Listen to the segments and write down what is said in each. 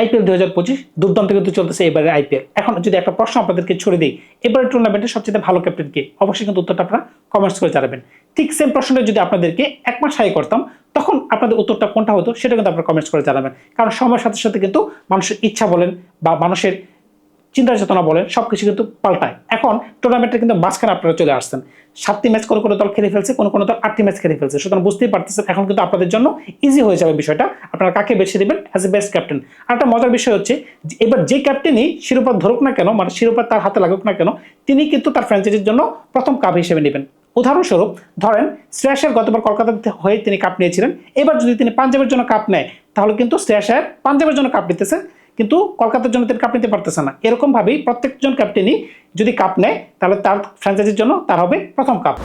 IPL দু হাজার পঁচিশ দুর্দান্ত কিন্তু চলতেছে এবারে আইপিএল। এখন যদি একটা প্রশ্ন আপনাদেরকে ছড়ে দিই, এবারের টুর্নামেন্টে সবচেয়ে ভালো ক্যাপ্টেন কে? অবশ্যই কিন্তু উত্তরটা আপনারা কমেন্টস করে জানাবেন। ঠিক সেম প্রশ্নটা যদি আপনাদেরকে এক মাস আগে করতাম, তখন আপনাদের উত্তরটা কোনটা হতো সেটা কিন্তু আপনারা কমেন্টস করে জানাবেন। কারণ সময়ের সাথে সাথে কিন্তু মানুষের ইচ্ছা বলেন বা মানুষের চিন্তা চেতনা বলেন সব কিছু কিন্তু পাল্টায়। এখন টুর্নামেন্টে কিন্তু মাঝখানে আপনারা চলে আসছেন। সাতটি ম্যাচ কোনো কোনো দল খেলে ফেলছে, কোনো কোনো দল আটটি ম্যাচ খেলে ফেলছে। সুতরাং বুঝতেই পারতেছেন, এখন কিন্তু আপনাদের জন্য ইজি হয়ে যাবে বিষয়টা। আপনারা কাকে বেছে দেবেন অ্যাজ এ বেস্ট ক্যাপ্টেন আর একটা মজার বিষয় হচ্ছে এবার যে ক্যাপ্টেনই শিরোপা ধরুক না কেন মানে শিরোপা তার হাতে লাগুক না কেন, তিনি কিন্তু তার ফ্র্যাঞ্চাইজির জন্য প্রথম কাপ হিসেবে নেবেন। উদাহরণস্বরূপ, ধরেন শ্রেয়াসের গতবার কলকাতা হয়ে তিনি কাপ নিয়েছিলেন। এবার যদি তিনি পাঞ্জাবের জন্য কাপ নেয়, তাহলে কিন্তু শ্রেয়াসের পাঞ্জাবের জন্য কাপ নিতেছে। কিন্তু কলকাতার জন্য তিনি কাপ নিতে পারতেছে না। এরকম ভাবেই প্রত্যেকজন ক্যাপ্টেনই যদি কাপ নেয়, তাহলে তার ফ্র্যাঞ্চাইজির জন্য তার হবে প্রথম কাপ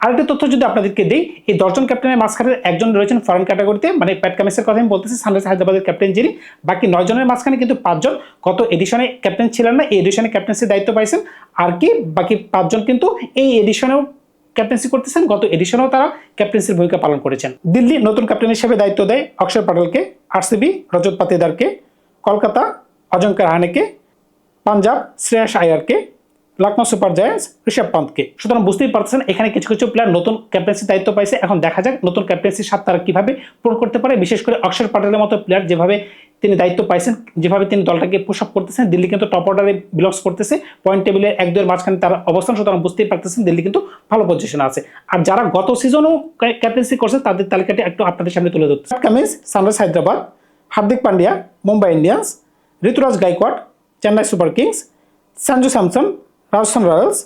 আরেকটা তথ্য যদি আপনাদেরকে দিই, এই দশজন ক্যাপ্টেনের মাঝখানে একজন রয়েছেন ফরেন ক্যাটাগরিতে মানে প্যাট কামিসের কথা আমি বলতেছি সানরাইজ হায়দ্রাবাদের ক্যাপ্টেন যিনি। বাকি নয় জনের মাঝখানে কিন্তু পাঁচজন গত এডিশনে ক্যাপ্টেন ছিলেন না, এই এডিশনে ক্যাপ্টেন্সির দায়িত্ব পাইছেন। আর কি, বাকি পাঁচজন কিন্তু এই এডিশনেও ক্যাপ্টেন্সি করতেছেন, গত এডিশনেও তারা ক্যাপ্টেন্সির ভূমিকা পালন করেছেন। দিল্লি নতুন ক্যাপ্টেন হিসেবে দায়িত্ব দেয় অক্ষর প্যাটেলকে আরসিবি রজত পাতিদারকে, কলকাতা অজঙ্কা রাহানেকে পাঞ্জাব শ্রেয়াস আয়ারকে লখনৌ সুপার জায়ান্টস ঋষভ পান্তকে। সুতরাং বুঝতেই পারছেন এখানে কিছু কিছু প্লেয়ার নতুন ক্যাপ্টেন্সির দায়িত্ব পাইছে। এখন দেখা যাক নতুন ক্যাপ্টেন্সির সাথে তারা কীভাবে পূরণ করতে পারে। বিশেষ করে অক্ষর প্যাটেলের মতো প্লেয়ার যেভাবে তিনি দায়িত্ব পাইছেন, যেভাবে তিনি দলটাকে পুশ আপ করতেছেন, দিল্লি কিন্তু টপ অর্ডারে বিলংস করতেছে পয়েন্ট টেবিলের এক দুয়ের মাঝখানে তার অবস্থান, সুতরাং বুঝতেই পারতেছেন দিল্লি কিন্তু ভালো পজিশনে আছে। আর যারা গত সিজনও ক্যাপ্টেন্সি করছে, তাদের তালিকাটি একটু আপনাদের সামনে তুলে ধরতে। Kameez Sunrise Hyderabad Hardik Pandya Mumbai Indians Ruturaj Gaikwad Chennai Super Kings Sanju Samson Rajasthan Royals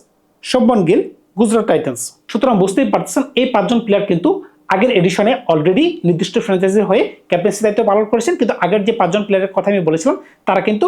Shubman Gill Gujarat Titans সুতরাং বুঝতেই পারতেছেন এই পাঁচজন প্লেয়ার কিন্তু আগের এডিশনে অলরেডি নির্দিষ্ট ফ্র্যাঞ্চাইজির হয়ে ক্যাপ্টেন্সি দায়িত্ব পালন করেছেন, কিন্তু আগের যে পাঁচজন প্লেয়ারের কথা আমি বলেছিলাম, তারা কিন্তু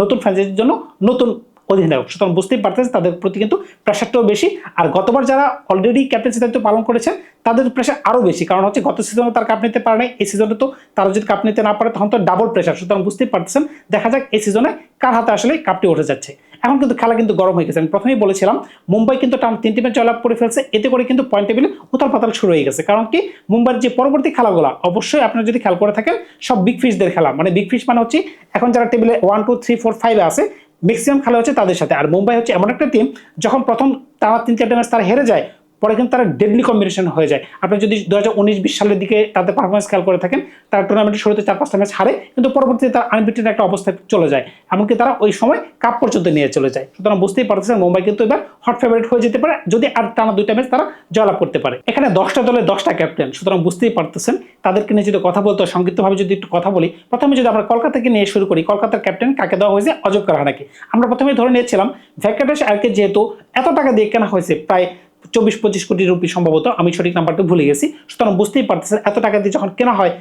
নতুন ফ্র্যাঞ্চাইজির জন্য নতুন অধিনায়ক। সুতরাং বুঝতেই পারতেছেন, তাদের প্রতি কিন্তু প্রেশারটাও বেশি। আর গতবার যারা অলরেডি ক্যাপ্টেন্সি দায়িত্ব পালন করেছেন, তাদের প্রেশার আরও বেশি। কারণ হচ্ছে, গত সিজনে তার কাপ নিতে পারে নাই, এই সিজনে তো তারা যদি কাপ নিতে না পারে, তখন তো ডাবল প্রেশার সুতরাং বুঝতেই পারতেছেন, দেখা যাক এই সিজনে কার হাতে আসলে কাপটি উঠে যাচ্ছে। এখন কিন্তু খেলা কিন্তু গরম হয়ে গেছে। আমি প্রথমেই বলেছিলাম, মুম্বাই কিন্তু টান তিনটি ম্যাচ জয়লাভ করে ফেলছে। এতে করে কিন্তু পয়েন্ট টেবিল উতাল পাতাল শুরু হয়ে গেছে। কারণ কি? মুম্বাইয়ের যে পরবর্তী খেলাগুলো, অবশ্যই আপনারা যদি খেয়াল করে থাকেন, সব বিগ ফিশদের খেলা। মানে বিগ ফিশ মানে হচ্ছে, এখন যারা টেবিলে ওয়ান টু থ্রি ফোর ফাইভে আছে ম্যাক্সিমাম খেলা হচ্ছে তাদের সাথে। আর মুম্বাই হচ্ছে এমন একটা টিম যখন প্রথম তারা তিন চারটে ম্যাচ তারা হেরে যায় পরে কিন্তু তারা ডেডলি কম্বিনেশন হয়ে যায়। আপনি যদি দু হাজার উনিশ বিশ সালের দিকে তাদের পারফরমেন্স খেয়াল করে থাকেন, তারা টুর্নামেন্টের শুরুতে চার পাঁচটা ম্যাচ হারে, কিন্তু পরবর্তীতে তারা আনবিটেড একটা অবস্থায় চলে যায়। এমনকি তারা ওই সময় কাপ পর্যন্ত নিয়ে চলে যায়। সুতরাং বুঝতেই পারতেছেন, মুম্বাই কিন্তু এবার হট ফেভারিট হয়ে যেতে পারে, যদি আর টানা দুইটা ম্যাচ তারা জয়লাভ করতে পারে। এখানে দশটা দলে দশটা ক্যাপ্টেন সুতরাং বুঝতেই পারতেছেন। তাদেরকে নিয়ে যদি কথা বলতে সংক্ষিপ্তভাবে যদি একটু কথা বলি, প্রথমে যদি আমরা কলকাতাকে নিয়ে শুরু করি, কলকাতার ক্যাপ্টেন কাকে দেওয়া হয়েছে? অজয় রাহানাকে আমরা প্রথমে ধরে নিয়েছিলাম ভ্যাকেটেশ আরকে যেহেতু এত টাকা দিয়ে কেনা হয়েছে, প্রায় চব্বিশ পঁচিশ কোটি রুপি সম্ভবত, আমি সঠিক নাম্বারটা ভুলে গেছি। সুতরাং বুঝতেই পারতেছেন, এত টাকা দিয়ে যখন কেনা হয়,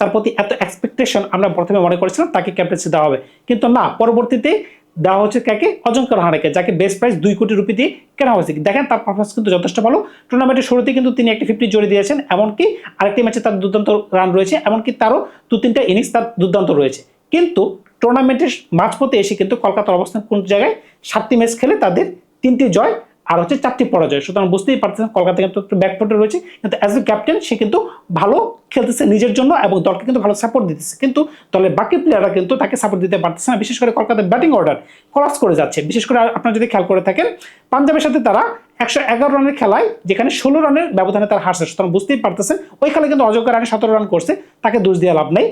তার প্রতি এত এক্সপেকটেশন আমরা প্রথমে মনে করেছিলাম তাকে ক্যাপ্টেন্সি দেওয়া হবে। কিন্তু না, পরবর্তীতে দেওয়া হচ্ছে কাকে? অজঙ্কর রাহানাকে যাকে বেস্ট প্রাইস দুই কোটি রুপি দিয়ে কেনা হয়েছে। দেখেন তার পারফরমেন্স কিন্তু যথেষ্ট ভালো। টুর্নামেন্টের শুরুতে কিন্তু তিনি একটি ফিফটি জোরে দিয়েছেন, এমনকি আরেকটি ম্যাচে তার দুর্দান্ত রান রয়েছে, এমনকি তারও দু, তিনটা ইনিংস তার দুর্দান্ত রয়েছে। কিন্তু টুর্নামেন্টের মাঝপথে এসে কিন্তু কলকাতার অবস্থান কোন জায়গায়? সাতটি ম্যাচ খেলে তাদের তিনটি জয় আর হচ্ছে চারটি পরাজয়। সুতরাং বুঝতেই পারছেন কলকাতা কিন্তু একটু ব্যাকফুটে রয়েছে। কিন্তু অ্যাজ এ ক্যাপ্টেন সে কিন্তু ভালো খেলতেছে নিজের জন্য এবং দলকে কিন্তু ভালো সাপোর্ট দিতেছে। কিন্তু দলের বাকি প্লেয়াররা কিন্তু তাকে সাপোর্ট দিতে পারতেছে না। বিশেষ করে কলকাতার ব্যাটিং অর্ডার ক্রস করে যাচ্ছে। বিশেষ করে আপনারা যদি খেয়াল করে থাকেন, পাঞ্জাবের সাথে তারা একশো এগারো রানের খেলায় যেখানে ষোলো রানের ব্যবধানে তারা হারছে। সুতরাং বুঝতেই পারতেছেন, ওই খেলায় কিন্তু অযোগ্য রানে সতেরো রান করছে, তাকে দোষ দেওয়া লাভ নেই।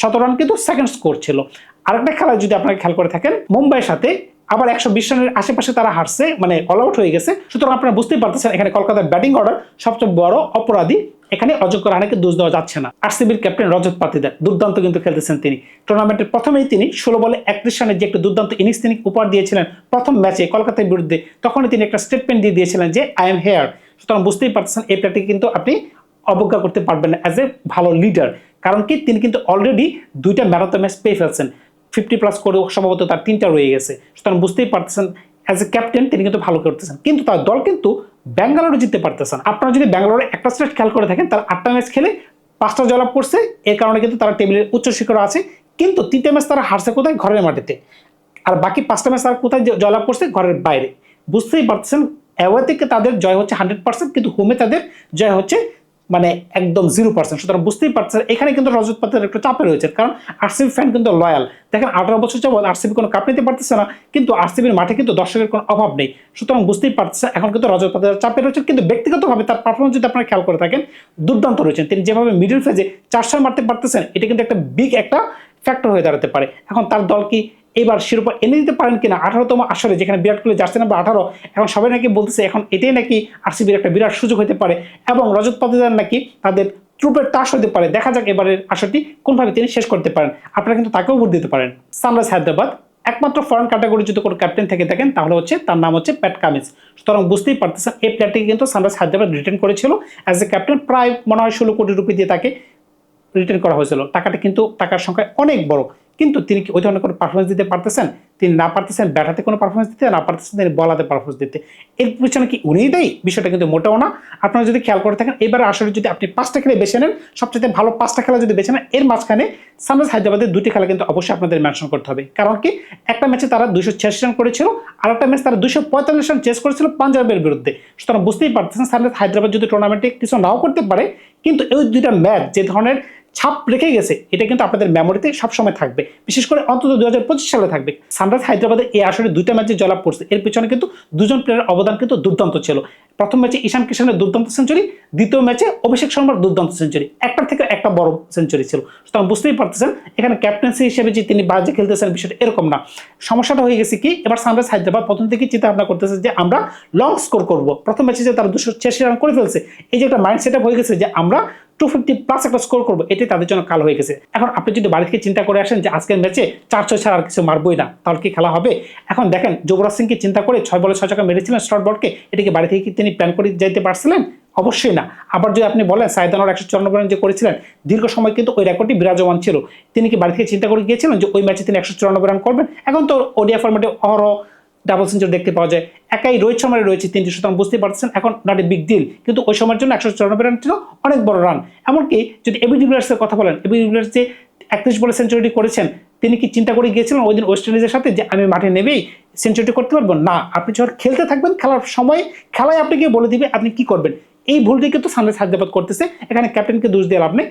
সতেরো রান কিন্তু সেকেন্ড স্কোর ছিল। আরেকটা খেলায় যদি আপনারা খেয়াল করে থাকেন, মুম্বাইয়ের সাথে আবার একশো বিশ রানের আশেপাশে তারা হারছে মানে অল আউট হয়ে গেছে। সুতরাং আপনারা বুঝতেই পারতেছেন, এখানে কলকাতার ব্যাটিং অর্ডার সবচেয়ে বড় অপরাধী এখানে অযোগ্য রানাকে দোষ দেওয়া যাচ্ছে না। আরসিবির ক্যাপ্টেন রজত পাতিদার, দুর্দান্ত কিন্তু খেলতেছেন তিনি। টুর্নামেন্টের প্রথমেই তিনি ষোলো বলে একত্রিশ রানের যে একটা দুর্দান্ত ইনিংস তিনি উপহার দিয়েছিলেন প্রথম ম্যাচে কলকাতার বিরুদ্ধে, তখনই তিনি একটা স্টেটমেন্ট দিয়ে দিয়েছিলেন যে আই এম হেয়ার সুতরাং বুঝতেই পারতেছেন, এই প্লেয়ারটি কিন্তু আপনি অবজ্ঞা করতে পারবেন না অ্যাজ এ ভালো লিডার কারণ কি, তিনি কিন্তু অলরেডি দুইটা ম্যারাথন ম্যাচ পেয়ে ফেলছেন। ফিফটি প্লাস করে সম্ভবত তার তিনটা রয়ে গেছে। সুতরাং বুঝতেই পারতেছেন অ্যাজ এ ক্যাপ্টেন তিনি কিন্তু ভালো করতেছেন। কিন্তু তার দল কিন্তু ব্যাঙ্গালোরে জিততে পারতেছেন। আপনারা যদি ব্যাঙ্গালোরে একটা স্টেট খেয়াল করে থাকেন, তার আটটা ম্যাচ খেলে পাঁচটা জয়লাভ করছে। এর কারণে কিন্তু তারা টেবিলের উচ্চ শিখরে আছে। কিন্তু তিনটে ম্যাচ তারা হারছে কোথায়? ঘরের মাটিতে। আর বাকি পাঁচটা ম্যাচ তারা কোথায় জয়লাভ করছে? ঘরের বাইরে। বুঝতেই পারতেছেন অ্যাওয়ে থেকে তাদের জয় হচ্ছে হান্ড্রেড পার্সেন্ট কিন্তু হোমে তাদের জয় হচ্ছে মানে একদম জিরো পার্সেন্ট সুতরাং বুঝতেই পারছেন, এখানে কিন্তু রজত পাতের একটু চাপে রয়েছে, কারণ আরসিবি ফ্যান কিন্তু লয়াল দেখেন, আঠারো বছর যাবত আরসিবি কোনো কাপ নিতে পারতেছে না, কিন্তু আরসিবির মাঠে কিন্তু দর্শকের কোনো অভাব নেই। সুতরাং বুঝতেই পারতেছে, এখন কিন্তু রজত পাতের চাপে রয়েছে কিন্তু ব্যক্তিগতভাবে তার পারফরমেন্স যদি আপনারা খেয়াল করে থাকেন, দুর্দান্ত রয়েছেন। তিনি যেভাবে মিডল ফেজে চারশো মারতে পারতেছেন, এটা কিন্তু একটা বিগ একটা ফ্যাক্টর হয়ে দাঁড়াতে পারে। এখন তার দল কি এবার শিরোপা এনে দিতে পারেন কিনা? আঠারোতম আসরে যেখানে বিরাট কোহলি জার্সি নাম্বার আঠারো, এখন সবাই নাকি বলতেছে এখন এটাই নাকি আরসিবির একটা বিরাট সুযোগ হতে পারে এবং রজত পাতিদার নাকি তাদের ট্রুপের টাস হতে পারে। দেখা যাক এবারের আসরটি কোনভাবে তিনি শেষ করতে পারেন। আপনারা কিন্তু তাকেও ভোট দিতে পারেন। সানরাইজ হায়দ্রাবাদ, একমাত্র ফরেন ক্যাটাগরি যদি কোনো ক্যাপ্টেন থেকে থাকেন, তাহলে হচ্ছে তার নাম হচ্ছে প্যাট কামিন্স সুতরাং বুঝতেই পারতেছেন, এই প্লেয়ারটিকে কিন্তু সানরাইজ হায়দ্রাবাদ রিটার্ন করেছিল। অ্যাজ এ ক্যাপ্টেন প্রায় মনে হয় ষোলো কোটি রুপি দিয়ে তাকে রিটার্ন করা হয়েছিল। টাকাটা কিন্তু টাকার সংখ্যা অনেক বড়। কিন্তু তিনি কি ওই ধরনের কোনো পারফরমেন্স দিতে পারতেছেন? তিনি না পারতেছেন, ব্যাটাতে কোনো পারফরমেন্স দিতে, না পারতেছেন, তিনি বলাতে পারফরমেন্স দিতে। এর পিছনে কি উনিই দেয় বিষয়টা কিন্তু মোটেও না। আপনারা যদি খেয়াল করে থাকেন, এবারে আসলে যদি আপনি পাঁচটা খেলে বেছে নেন সবচেয়ে ভালো পাঁচটা খেলা যদি বেছে নেন, এর মাঝখানে সানরাইজ হায়দ্রাবাদের দুটি খেলা কিন্তু অবশ্যই আপনাদের মেনশন করতে হবে। কারণ কি? একটা ম্যাচে তারা দুশো ছিয়াশি রান করেছিল, আর একটা ম্যাচ তারা দুশো পঁয়তাল্লিশ রান চেস করেছিল পাঞ্জাবের বিরুদ্ধে। সুতরাং বুঝতেই পারতেছেন, সানরাইজ হায়দ্রাবাদ যদি টুর্নামেন্টে কিছু নাও করতে পারে, কিন্তু এই দুইটা ম্যাচ যে ধরনের ছাপ রেখে গেছে। এটা কিন্তু আপনাদের মেমোরিতে সবসময় থাকবে। বিশেষ করে অন্তত দু হাজার পঁচিশ সালে থাকবে। সানরাইজ হায়দ্রাবাদের এই আসরে দুইটা ম্যাচে জলাপ করছে। এর পিছনে কিন্তু দুজন প্লেয়ারের অবদান কিন্তু দুর্দান্ত ছিল। প্রথম ম্যাচে ঈশান কিষানের দুর্দান্ত সেঞ্চুরি দ্বিতীয় ম্যাচে অভিষেক শর্মার দুর্দান্ত সেঞ্চুরি একটার থেকে একটা বড় সেঞ্চুরি ছিল। সুতরাং বুঝতেই পারতেছেন, এখানে ক্যাপ্টেন্সি হিসেবে যে তিনি বাজে খেলতেছেন বিষয়টা এরকম না। সমস্যাটা হয়ে গেছে কি, এবার সানরাইজ হায়দ্রাবাদ প্রথম থেকে চিন্তা ভাবনা করতেছে যে আমরা লং স্কোর করব। প্রথম ম্যাচে যে তারা দুশো ছিয়াশি রান করে ফেলছে, এই যে একটা মাইন্ড সেট আপ হয়ে গেছে যে আমরা টু ফিফটি প্লাস একটা স্কোর করব, এটাই তাদের জন্য কাল হয়ে গেছে। এখন আপনি যদি বাড়ি থেকে চিন্তা করে আসেন যে আজকের ম্যাচে চার ছয় ছাড়া আর কিছু মারবই না, তাহলে কি খেলা হবে? এখন দেখেন, যুবরাজ সিংকে চিন্তা করে ছয় বলে ছয় চাকা মেরেছিলেন স্টট বলকে এটিকে বাড়ি থেকে কি তিনি প্ল্যান করে যাইতে পারছিলেন? অবশ্যই না। আবার যদি আপনি বলেন সাইদানোর একশো চুরানব্বই রান যে করেছিলেন, দীর্ঘ সময় কিন্তু ওই রেকর্ডটি বিরাজমান ছিল। তিনি কি বাড়ি থেকে চিন্তা করে গিয়েছিলেন যে ওই ম্যাচে তিনি একশো চুরানব্বই রান করবেন? এখন তো ওডিয়া ফরম্যাটে অহরহ ডাবল সেঞ্চুরি দেখতে পাওয়া যায়। একাই রোহিত শর্মার রয়েছে তিনটি সুতরাং বুঝতে পারছেন এখন নট এ বিগ ডিল কিন্তু ওই সময়ের জন্য একশো চুরানব্বই রান ছিল অনেক বড় রান এমনকি যদি এবি ডিভিলিয়ার্সের কথা বলেন এবি ডিভিলিয়ার্স যে একত্রিশ বলে সেঞ্চুরিটি করেছেন, তিনি কি চিন্তা করে গিয়েছিলেন ওই দিন ওয়েস্ট ইন্ডিজের সাথে যে আমি মাঠে নেবেই সেঞ্চুরিটি করতে পারব? না, আপনি যখন খেলতে থাকবেন, খেলার সময়, খেলায় আপনি গিয়ে বলে দিবে আপনি কি করবেন। এই ভুলটি কিন্তু সানরাইজ হায়দ্রাবাদ করতেছে। এখানে ক্যাপ্টেনকে দোষ দিয়ে লাভ নেই।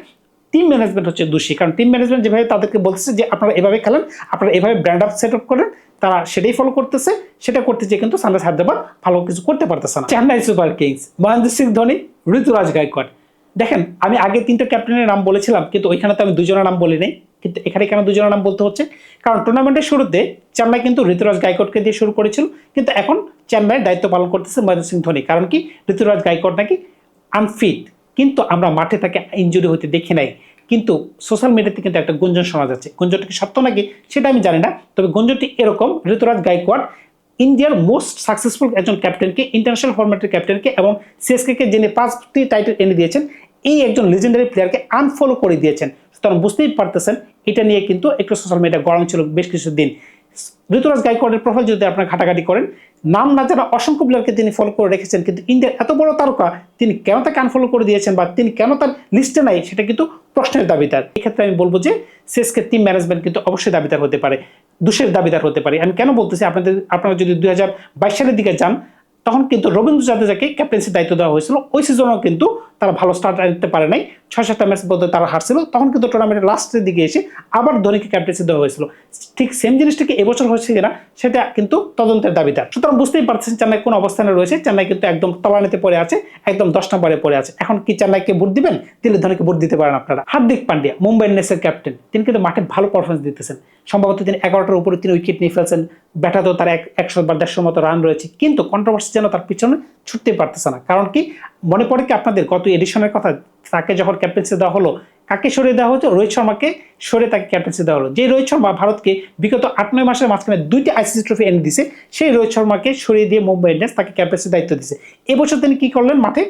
টিম ম্যানেজমেন্ট হচ্ছে দোষী। কারণ টিম ম্যানেজমেন্ট যেভাবে তাদেরকে বলতেছে যে আপনারা এভাবে খেলেন, আপনারা এভাবে ব্র্যান্ড আপ সেট আপ করেন, তারা সেটাই ফলো করতেছে, সেটা করতে চেয়ে কিন্তু সানরাইজ হায়দ্রাবাদ ভালো কিছু করতে পারতেছে না। চেন্নাই সুপার কিংস, মহেন্দ্র সিং ধোনি, ঋতুরাজ গায়কোয়াড় দেখেন, আমি আগে তিনটা ক্যাপ্টেনের নাম বলেছিলাম, কিন্তু ওইখানে তো আমি দুজনের নাম বলি নাই, কিন্তু এখানে কেন দুজনের নাম বলতে হচ্ছে? কারণ টুর্নামেন্টের শুরুতে চেন্নাই কিন্তু ঋতুরাজ গায়কোয়াড়কে দিয়ে শুরু করেছিল, কিন্তু এখন চেন্নাইয়ের দায়িত্ব পালন করতেছে মহেন্দ্র সিং ধোনি। কারণ কি? ঋতুরাজ গায়কোয়াড় নাকি আনফিট কিন্তু আমরা মাঠে তাকে ইঞ্জুরি হতে দেখি নাই। কিন্তু সোশ্যাল মিডিয়াতে কিন্তু একটা গুঞ্জন শোনা যাচ্ছে। গুঞ্জনটা কি সত্য নাকি সেটা আমি জানি না। তবে গুঞ্জনটি এরকম, ঋতুরাজ গায়কোয়াড় ইন্ডিয়ার মোস্ট সাকসেসফুল একজন ক্যাপ্টেনকে ইন্টারন্যাশনাল ফরম্যাটের ক্যাপ্টেনকে এবং সিএসকে যিনি পাঁচটি টাইটেল এনে দিয়েছেন, এই একজন লিজেন্ডারি প্লেয়ারকে আনফলো করে দিয়েছেন। সুতরাং বুঝতেই পারতেছেন, এটা নিয়ে কিন্তু একটু সোশ্যাল মিডিয়া গরম ছিল বেশ কিছুদিন। ঋতুরাজ গাইকোয়াডের প্রোফাইল যদি আপনারা ঘাটাঘাটি করেন, নাম না জানা অসংখ্য প্লেয়ারকে তিনি ফলো করে রেখেছেন, কিন্তু ইন্ডিয়ার এত বড় তারকা, তিনি কেন তাকে আনফলো করে দিয়েছেন বা তিনি কেন তার লিস্টে নাই, সেটা কিন্তু প্রশ্নের দাবিদার। এক্ষেত্রে আমি বলব যে সিএসকে টিম ম্যানেজমেন্ট কিন্তু অবশ্যই দাবিদার হতে পারে, দোষের দাবিদার হতে পারে। আমি কেন বলতেছি, আপনাদের, আপনারা যদি দুই হাজার বাইশ সালের দিকে যান, তখন কিন্তু রবীন্দ্র জাদেজাকে ক্যাপ্টেন্সির দায়িত্ব দেওয়া হয়েছিল, ওই সিজনেও কিন্তু তারা ভালো স্টার্ট আনতে পারে নাই। ছয় সাতটা ম্যাচ বোধহয় তারা হারছিল। তখন কিন্তু টুর্নামেন্টের লাস্টের দিকে এসে আবার ধোনিকে ক্যাপ্টেন্সি দেওয়া হয়েছিল। ঠিক সেম জিনিসটাকে এবছর হয়েছে কিনা, সেটা কিন্তু তদন্তের দাবিদার। সুতরাং বুঝতেই পারছেন চেন্নাই কোন অবস্থানে রয়েছে। চেন্নাই কিন্তু একদম তলানিতে পড়ে আছে, একদম দশ নম্বরে পড়ে আছে। এখন কি চেন্নাইকে ভোট দিবেন? দিলে ধোনিকে ভোট দিতে পারেন আপনারা। হার্দিক পান্ডিয়া, মুম্বাই ইন্ডিয়ান্সের ক্যাপ্টেন তিনি কিন্তু মাঠে ভালো পারফরমেন্স দিতেছেন। সম্ভবত তিনি এগারোটার উপরে তিনি উইকেট নিয়ে ফেলছেন। ব্যাটাতেও তার এক, একশো বা দেড়শোর মতো রান রয়েছে। কিন্তু কন্ট্রোভার্সি যেন তার পিছনে ছুটতে পারতেছে না। কারণ কি? মনে পড়ে কি আপনাদের গত এডিশনের কথা? তাকে যখন ক্যাপ্টেন্সি দেওয়া হলো, কাকে সরিয়ে দেওয়া হতো রোহিত শর্মাকে সরে তাকে ক্যাপ্টেন্সি দেওয়া হলো। যে রোহিত শর্মা ভারতকে বিগত আট, নয় মাসের মাঝখানে দুইটি আইসিসি ট্রফি এনে দিছে, সেই রোহিত শর্মাকে সরিয়ে দিয়ে মুম্বাই ইন্ডিয়ান্স তাকে ক্যাপ্টেন্সির দায়িত্ব দিছে। এবছর তিনি কি করলেন মাঠে?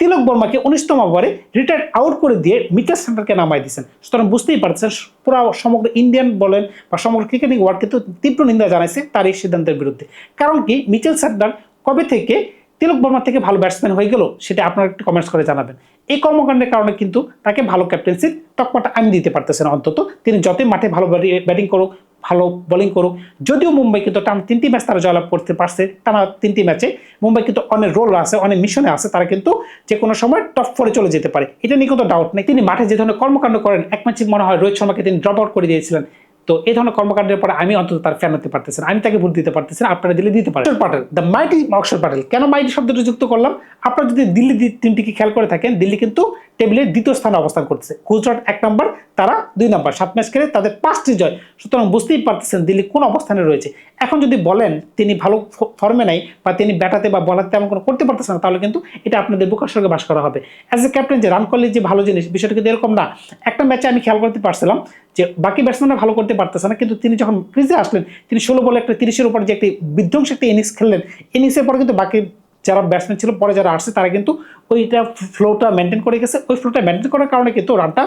তিলক বর্মাকে উনিশতম ওভারে রিটায়ার্ড আউট করে দিয়ে মিকেল সেন্টারকে নামাই দিয়েছেন সুতরাং বুঝতেই পারছেন, পুরো সমগ্র ইন্ডিয়ান বলেন বা সমগ্র ক্রিকেটিং ওয়ার্ল্ড কিন্তু তীব্র নিন্দা জানাইছে তার এই সিদ্ধান্তের বিরুদ্ধে। কারণ কি মিচেল সেন্টার কবে থেকে তিলক বর্মা থেকে ভালো ব্যাটসম্যান হয়ে গেল, সেটা আপনারা একটু কমেন্টস করে জানাবেন। এই কর্মকাণ্ডের কারণে কিন্তু তাকে ভালো ক্যাপ্টেন্সির তকমাটা আমি দিতে পারতেছেন অন্তত। তিনি যতই মাঠে ভালো ব্যাটিং করুক, ভালো বোলিং করুক, যদিও মুম্বাই কিন্তু টানা তিনটি ম্যাচ তারা জয়লাভ করতে পারছে, টানা তিনটি ম্যাচে মুম্বাই কিন্তু অনেক রোল আছে, অনেক মিশনে আছে, তারা কিন্তু যে কোনো সময় টপ ফোরে চলে যেতে পারে। এটা নিয়ে কোনো ডাউট নেই। তিনি মাঠে যে ধরনের কর্মকাণ্ড করেন, এক ম্যাচে মনে হয় রোহিত শর্মাকে তিনি ড্রপ আউট করে দিয়েছিলেন। তো এই ধরনের কর্মকাণ্ডের পরে আমি অন্তত তার ফ্যান হতে পারতেছি। আমি তাকে ভোট দিতে পারতেছি না, আপনারা দিল্লি দিতে পারেন। পাটেল দ্য মাইটি অক্ষর পাটেল কেন মাইটি শব্দটা যুক্ত করলাম? আপনারা যদি দিল্লি টিমটিকে খেয়াল করে থাকেন দিল্লি কিন্তু টেবিলের দ্বিতীয় স্থানে অবস্থান করতেছে। গুজরাট এক নম্বর, তারা দুই নম্বর। সাত ম্যাচ খেলে তাদের পাঁচটি জয়। সুতরাং বুঝতেই পারতেছেন দিল্লি কোন অবস্থানে রয়েছে। এখন যদি বলেন তিনি ভালো ফর্মে নাই বা তিনি ব্যাটাতে বা বলাতে তেমন কোনো করতে পারতেছেন না, তাহলে কিন্তু এটা আপনাদের বুকার সঙ্গে বাস করা হবে। অ্যাজ এ ক্যাপ্টেন যে রান করলে যে ভালো জিনিস, বিষয়টা কিন্তু এরকম না। একটা ম্যাচে আমি খেয়াল করতে পারছিলাম যে বাকি ব্যাটসম্যানরা ভালো করতে পারতেছে না, কিন্তু তিনি যখন ক্রিজে আসলেন, তিনি ষোলো বলে একটা তিরিশের উপর যে একটি বিধ্বংসী একটা ইনিংস খেললেন ইনিংসের পরে কিন্তু বাকি যারা ব্যাটসম্যান ছিল, পরে যারা আসছে, তারা কিন্তু ওইটা ফ্লোটা মেনটেন করে গেছে। ওই ফ্লোটা মেনটেন করার কারণে কিন্তু রানটা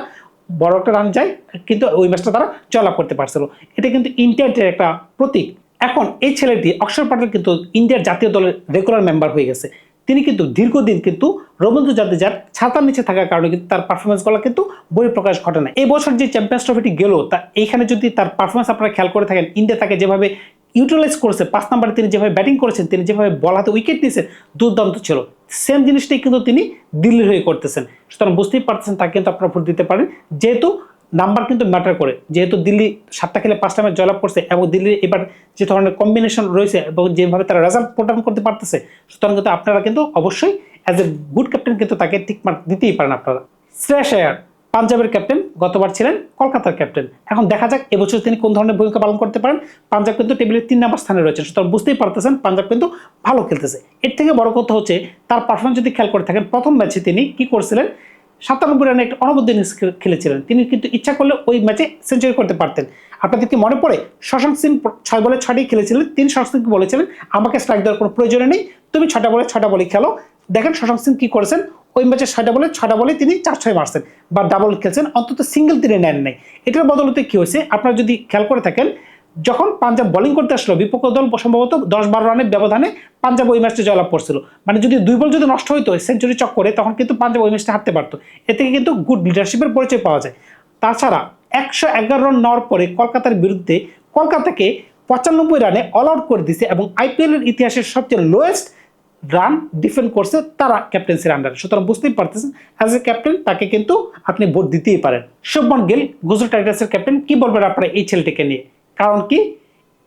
বড় একটা রান যায়, কিন্তু ওই ম্যাচটা তারা জয়লাভ করতে পারছিল। এটা কিন্তু ইন্ডিয়ার একটা প্রতীক। এখন এই ছেলেটি অক্ষর পাটেল কিন্তু ইন্ডিয়ার জাতীয় দলের রেগুলার মেম্বার হয়ে গেছে। তিনি কিন্তু দীর্ঘদিন কিন্তু রবীন্দ্র জাদেজার ছাতার নিচে থাকার কারণে কিন্তু তার পারফরমেন্সগুলো কিন্তু বই প্রকাশ ঘটে না। এই বছর যে চ্যাম্পিয়ন্স ট্রফিটি গেল, তা এইখানে যদি তার পারফরমেন্স আপনারা খেয়াল করে থাকেন ইন্ডিয়া তাকে যেভাবে ইউটিলাইজ করেছে, পাঁচ নম্বরে তিনি যেভাবে ব্যাটিং করেছেন, তিনি যেভাবে বল হাতে উইকেট নিয়েছেন, দুর্দান্ত ছিল। সেম জিনিসটাই কিন্তু তিনি দিল্লির হয়ে করতেছেন। সুতরাং বুঝতেই পারতেছেন, তাকে কিন্তু আপনারা ভোট দিতে পারেন। যেহেতু নাম্বার কিন্তু ম্যাটার করে, যেহেতু দিল্লি সাতটা খেলে পাঁচটা ম্যাচ জয়লাভ করছে এবং দিল্লির এবার যে ধরনের কম্বিনেশন রয়েছে এবং যেভাবে তারা রেজাল্ট প্রদান করতে পারতেছে, সুতরাং কিন্তু আপনারা কিন্তু অবশ্যই অ্যাজ এ গুড ক্যাপ্টেন কিন্তু তাকে ঠিক মার্ক দিতেই পারেন আপনারা। শ্রেয়াস আয়ার পাঞ্জাবের ক্যাপ্টেন, গতবার ছিলেন কলকাতার ক্যাপ্টেন। এখন দেখা যাক, এবছর তিনি কোন ধরনের ভূমিকা পালন করতে পারেন। পাঞ্জাব কিন্তু টেবিলের তিন নম্বর স্থানে রয়েছে সুতরাং বুঝতেই পারতেছেন, পাঞ্জাব কিন্তু ভালো খেলতেছে। এর থেকে বড় কথা হচ্ছে, তার পারফরমেন্স যদি খেয়াল করে থাকেন, প্রথম ম্যাচে তিনি কি করছিলেন? সাতানব্বই রানে একটা অনবদ্য ইনিংস খেলেছিলেন। তিনি কিন্তু ইচ্ছা করলে ওই ম্যাচে সেঞ্চুরি করতে পারতেন। আপনাদের কি মনে পড়ে? শশাঙ্ক সিং ছয় বলে ছয়টি খেলেছিলেন, তিনি শশাঙ্ক সিংকে বলেছিলেন, আমাকে স্ট্রাইক দেওয়ার কোনো প্রয়োজন নেই। তুমি ছটা বলে ছটা বলে খেলো। দেখেন শশাঙ্ক সিং কি করেছেন? ওই ম্যাচে ছয়টা বলে ছয়টা বলে তিনি চার ছয় মারছেন বা ডাবল খেলছেন, অন্তত সিঙ্গেল তিনি নেন নাই। এটার বদলতে কী হয়েছে? আপনারা যদি খেয়াল করে থাকেন, যখন পাঞ্জাব বোলিং করতে আসলো, বিপক্ষ দল সম্ভবত দশ বারো রানের ব্যবধানে পাঞ্জাব ওই ম্যাচটা জয়লাভ করছিল। মানে যদি দুই বল যদি নষ্ট হইতো সেঞ্চুরি চক্করে তখন কিন্তু পাঞ্জাব ওই ম্যাচটা হারতে পারতো। এ থেকে কিন্তু গুড লিডারশিপের পরিচয় পাওয়া যায়। তাছাড়া একশো এগারো রান নেওয়ার পরে কলকাতার বিরুদ্ধে কলকাতাকে পঁচানব্বই রানে অল আউট করে দিছে এবং আইপিএলের ইতিহাসের সবচেয়ে লোয়েস্ট রান ডিফেন্ড করছে তারা ক্যাপ্টেন্সির আন্ডারে সুতরাং বুঝতেই পারতেছেন অ্যাজ এ ক্যাপ্টেন তাকে কিন্তু আপনি ভোট দিতেই পারেন। শুভমন গিল গুজরাট টাইগার্সের ক্যাপ্টেন কি বলবেন আপনারা এই ছেলেটিকে নিয়ে? কারণ কি,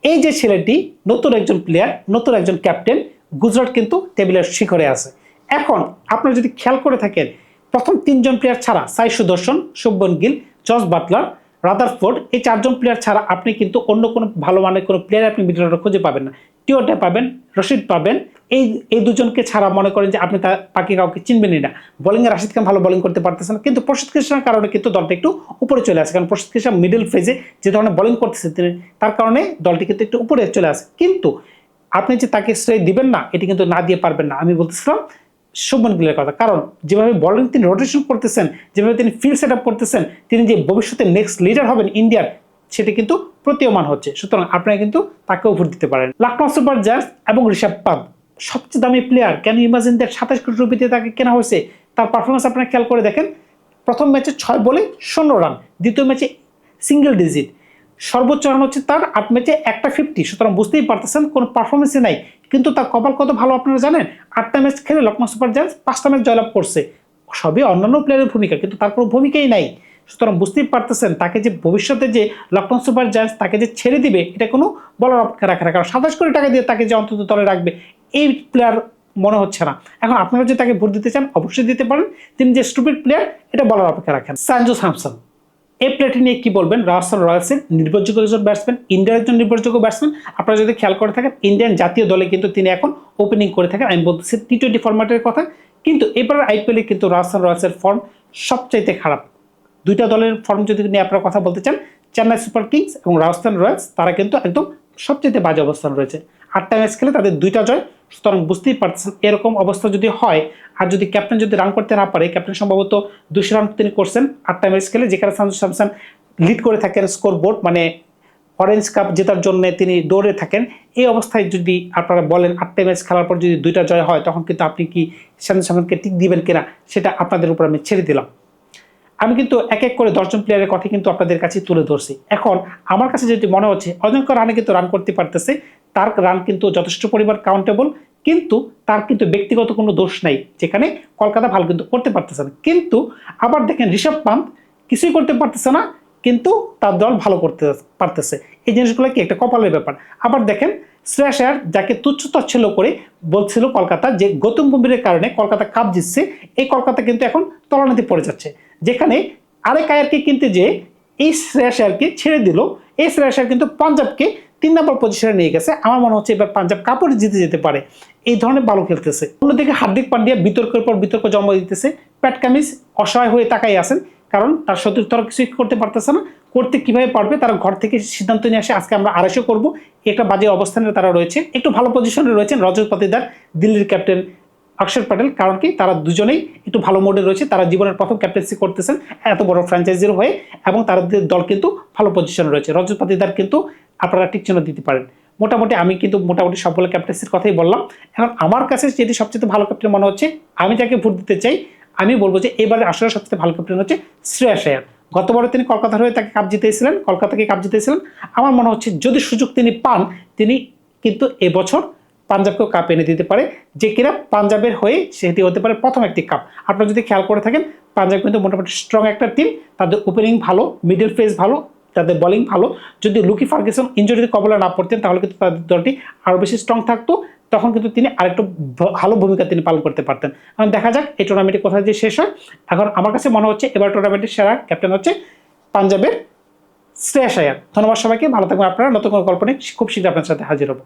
এই যে ছেলেটি নতুন একজন প্লেয়ার নতুন একজন ক্যাপ্টেন গুজরাট কিন্তু টেবিলের শিখরে আছে। এখন আপনারা যদি খেয়াল করে থাকেন, প্রথম তিনজন প্লেয়ার ছাড়া Sai Sudharsan Shubman Gill, Jos Buttler, Rutherford, এই চারজন প্লেয়ার ছাড়া আপনি কিন্তু অন্য কোনো ভালো মানের কোনো প্লেয়ার আপনি মিডল অর্ডার খুঁজে পাবেন না। টিওটে পাবেন, রশিদ পাবেন এই এই দুজনকে ছাড়া মনে করেন যে আপনি তা বাকি কাউকে চিনবেনই না। বোলিংয়ে রাশিদ খান ভালো বোলিং করতে পারতেছেন না। কিন্তু প্রসিদ্ধ কৃষ্ণের কারণে কিন্তু দলটা একটু উপরে চলে আসে। কারণ প্রসিদ্ধ কৃষ্ণ মিডল ফেজে যে ধরনের বোলিং করতেছে তিনি, তার কারণে দলটি কিন্তু একটু উপরে চলে আসে। কিন্তু আপনি যে তাকে শ্রেয় দিবেন না, এটি কিন্তু না দিয়ে পারবেন না। আমি বলতেছিলাম শুভমন গিলের কথা। কারণ যেভাবে বলিং তিনি রোটেশন করতেছেন, যেভাবে তিনি ফিল্ড সেট আপ করতেছেন, তিনি যে ভবিষ্যতে নেক্সট লিডার হবেন ইন্ডিয়ার, সেটি কিন্তু প্রতীয়মান হচ্ছে। সুতরাং আপনারা কিন্তু তাকেও ভোট দিতে পারেন। লখনৌ সুপার জায়ান্টস এবং ঋষভ পান্ত সবচেয়ে দামি প্লেয়ার কেন ইমাজিন দ্যাট সাতাশ কোটি রুপিতে তাকে কেনা হয়েছে? তার পারফরমেন্স আপনারা খেয়াল করে দেখেন। প্রথম ম্যাচে ছয় বলে শূন্য রান, দ্বিতীয় ম্যাচে সিঙ্গেল ডিজিট সর্বোচ্চ রান হচ্ছে তার, আট ম্যাচে একটা ফিফটি সুতরাং বুঝতেই পারতেছেন কোনো পারফরমেন্সে নাই। কিন্তু তার কপাল কত ভালো আপনারা জানেন? আটটা ম্যাচ খেলে লখনৌ সুপার জায়ান্টস পাঁচটা ম্যাচ জয়লাভ করছে। সবই অন্যান্য প্লেয়ারের ভূমিকা, কিন্তু তার কোনো ভূমিকাই নাই। সুতরাং বুঝতেই পারতেছেন তাকে যে ভবিষ্যতে যে লখনৌ সুপার জায়ান্টস তাকে যে ছেড়ে দিবে, এটা কোনো বলার অপেক্ষা রাখে না। কারণ সাতাশ কোটি টাকা দিয়ে তাকে যে অন্তত দলে রাখবে এই প্লেয়ার মনে হচ্ছে না। এখন আপনারা যদি তাকে ভোট দিতে চান, অবশ্যই দিতে পারেন। তিনি যে স্টুপিড প্লেয়ার এটা বলার অপেক্ষা রাখেন। সানজু স্যামসন, এই প্লেয়ারটি নিয়ে কি বলবেন? রাজস্থান রয়্যালসের নির্ভরযোগ্য একজন ব্যাটসম্যান ইন্ডিয়ার একজন নির্ভরযোগ্য ব্যাটসম্যান আপনারা যদি খেয়াল করে থাকেন ইন্ডিয়ান জাতীয় দলে কিন্তু তিনি এখন ওপেনিং করে থাকেন। আমি বলতেছি টি টোয়েন্টি ফরম্যাটের কথা। কিন্তু এবার আইপিএলে কিন্তু রাজস্থান রয়্যালসের ফর্ম সবচাইতে খারাপ। দুইটা দলের ফর্ম যদি নিয়ে আপনারা কথা বলতে চান, চেন্নাই সুপার কিংস এবং রাজস্থান রয়্যালস, তারা কিন্তু একদম সবচেয়ে বাজে অবস্থান রয়েছে। আটটা ম্যাচ খেলে তাদের দুইটা জয় সুতরাং বুঝতেই পারতেছেন এরকম অবস্থা যদি হয়, আর যদি ক্যাপ্টেন যদি রান করতে না পারে ক্যাপ্টেন সম্ভবত দুশো রান তিনি করছেন আটটা ম্যাচ খেলে যেখানে সানজু স্যামসন লিড করে থাকেন স্কোর বোর্ড মানে অরেঞ্জ কাপ জেতার জন্য তিনি দৌড়ে থাকেন, এই অবস্থায় যদি আপনারা বলেন আটটা ম্যাচ খেলার পর যদি দুইটা জয় হয়, তখন কিন্তু আপনি কি সানজু স্যামসনকে টিক দিবেন কিনা, সেটা আপনাদের উপর আমি ছেড়ে দিলাম। আমি কিন্তু এক এক করে দশজন প্লেয়ারের কথা কিন্তু আপনাদের কাছে তুলে ধরছি। এখন আমার কাছে যেটি মনে হচ্ছে অজঙ্ক রানে কিন্তু রান করতে পারতেছে তার রান কিন্তু যথেষ্ট পরিমাণ কাউন্টেবল কিন্তু তার কিন্তু ব্যক্তিগত কোনো দোষ নাই, যেখানে কলকাতা ভালো কিন্তু করতে পারতেছে না। কিন্তু আবার দেখেন ঋষভ পান্ত কিছুই করতে পারতেছে না, কিন্তু তার দল ভালো করতে পারতেছে। এই জিনিসগুলো কি একটা কপালের ব্যাপার। আবার দেখেন শ্রেয়াস আয়ার যাকে তুচ্ছ তাচ্ছিল্য করে বলছিল কলকাতা যে গৌতম গম্ভীরের কারণে কলকাতা কাপ জিতছে, এই কলকাতা কিন্তু এখন তলানিতে পড়ে যাচ্ছে। যেখানে আরেক আয়ারকে কিনতে যে এই শ্রেয়াস আয়ারকে ছেড়ে দিল শ্রেয়াস আয়ার কিন্তু পাঞ্জাবকে তিন নম্বর পজিশনে নিয়ে গেছে। আমার মনে হচ্ছে এবার পাঞ্জাব কাপড়ে জিতে যেতে পারে। এই ধরনের ভালো খেলতেছে। অন্যদিকে হার্দিক পান্ডিয়া বিতর্কের পর বিতর্ক জন্ম দিতেছে। প্যাট কামিজ অসহায় হয়ে তাকাই আছেন, কারণ তার সতীর্থরা কিছুই করতে পারতেছে না। করতে কীভাবে পারবে তারা ঘর থেকে সিদ্ধান্ত নিয়ে আসে, আজকে আমরা আড়াইশো করব। একটা বাজে অবস্থানে তারা রয়েছে। একটু ভালো পজিশনে রয়েছেন রজত পাতিদার, দিল্লির ক্যাপ্টেন অক্ষর প্যাটেল, কারণ কি তারা দুজনেই একটু ভালো মোডে রয়েছে, তারা জীবনের প্রথম ক্যাপ্টেন্সি করতেছেন, এত বড় ফ্র্যাঞ্চাইজির হয়ে, এবং তাদের দল কিন্তু ভালো পজিশনে রয়েছে। রজত পাতিদার কিন্তু আপনারা ঠিক চিহ্ন দিতে পারেন। মোটামুটি আমি কিন্তু মোটামুটি সবগুলো ক্যাপ্টেন্সির কথাই বললাম। এখন আমার কাছে যেটি সবচেয়ে ভালো ক্যাপ্টেন মনে হচ্ছে, আমি যাকে ভোট দিতে চাই, আমি বলব যে এবারে আসলে সবচেয়ে ভালো ক্যাপ্টেন হচ্ছে শ্রেয়াস আয়ার। গতবারে তিনি কলকাতার হয়ে তাকে কাপ জিতেছিলেন, কলকাতাকে কাপ জিতেছিলেন। আমার মনে হচ্ছে যদি সুযোগ তিনি পান, তিনি কিন্তু এবছর পাঞ্জাবকেও কাপ এনে দিতে পারে। যে কিনা পাঞ্জাবের হয়ে সেটি হতে পারে প্রথম একটি কাপ আপনারা যদি খেয়াল করে থাকেন, পাঞ্জাব কিন্তু মোটামুটি স্ট্রং একটা টিম তাদের ওপেনিং ভালো মিডল ফেস ভালো, তাদের বলিং ভালো। যদি লুকি ফার্গেসন ইঞ্জুরিতে কবলে না পড়তেন, তাহলে কিন্তু তাদের দলটি আরও বেশি স্ট্রং থাকতো। তখন কিন্তু তিনি আরেকটু ভালো ভূমিকা তিনি পালন করতে পারতেন। এখন দেখা যাক, এই টুর্নামেন্টে কোথায় যে শেষ হয়। এখন আমার কাছে মনে হচ্ছে, এবার টুর্নামেন্টের সেরা ক্যাপ্টেন হচ্ছে পাঞ্জাবের শ্রেয়াস আয়ার। ধন্যবাদ সবাইকে, ভালো থাকবেন আপনারা। নতুন কোনো গল্প নিয়ে খুব শীঘ্র আপনার সাথে হাজির হব।